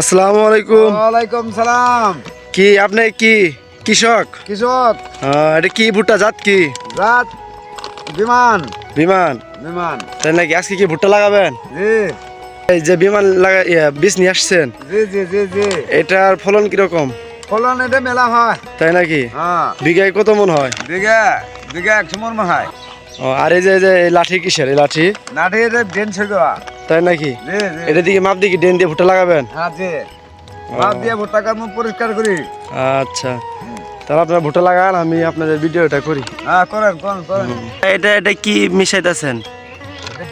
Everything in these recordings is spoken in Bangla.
আসসালামু আলাইকুম। ওয়ালাইকুম সালাম। কি আপনি কি? কৃষক? কৃষক। এটা কি ভুট্টা জাত কি? রাত বিমান। বিমান? বিমান। তাই নাকি আজকে কি ভুট্টা লাগাবেন? জি। এই যে বিমান লাগা বীজ নিয়ে আসছেন। জি জি জি জি। এটার ফলন কীরকম? ফলন এটা মেলা হয়। তাই নাকি? হ্যাঁ। বিঘায় কত মন হয়? বিঘা বিঘা একশো মন হয়। ও, আর এই যে লাঠি কিসের? এই লাঠি? নাটি এটা ডেন ছিল। তাই নাকি? এটা দিকে মাপ দিকে ডেন দিয়ে ভুট্টা লাগাবেন? হ্যাঁ জি। ভাত দিয়ে ভুট্টা কাম পরিষ্কার করি। আচ্ছা। তাহলে আপনার ভুট্টা লাগান আমি আপনাদের ভিডিওটা করি। হ্যাঁ করেন করেন করেন। এটা এটা কি মিশাইতেছেন? এটা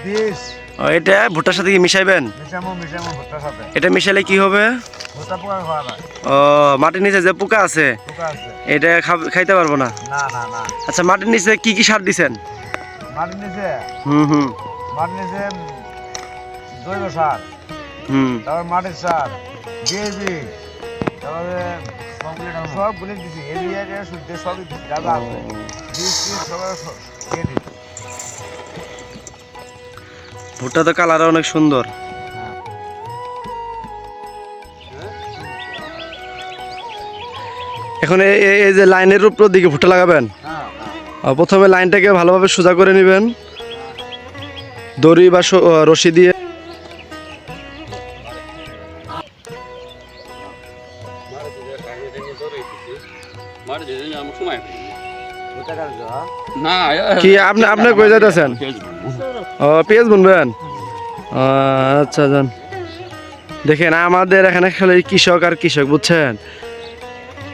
ও, এটা ভুট্টার সাথে কি মিশাইবেন? এটা মিশাইলে কি হবে? ও মাটির নিচে যে পোকা আছে এটা খাইতে পারব না। আচ্ছা মাটির নিচে কি কি সার দিছেন? মাটির নিচে? হুম হুম। মাটির নিচে জৈব সার। হুম। তারপর মাটির সার ডিএবি তারপরে সব বলে দিছি এরিয়া শুদ্ধ সবই দিছি যা যা আছে। বীজ টিজ সব সব দিয়ে দিছি ভুট্টা তো কালার অনেক সুন্দর। এখন এই- যে লাইনের উপর দিকে ভুট্টা লাগাবেন? হ্যাঁ। প্রথমে লাইনটাকে ভালোভাবে সোজা করে নেবেন। দড়ি বা স- রশি দিয়ে কি আপনি কই যাইতেছেন? ও পেঁয়াজ বুনবেন? আচ্ছা যান। দেখেন আমাদের এখানে খেলে কৃষক আর কৃষক বুঝছেন?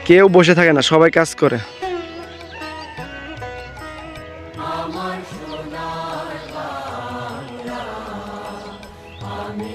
কেউ বসে থাকে না সবাই কাজ করে। আমি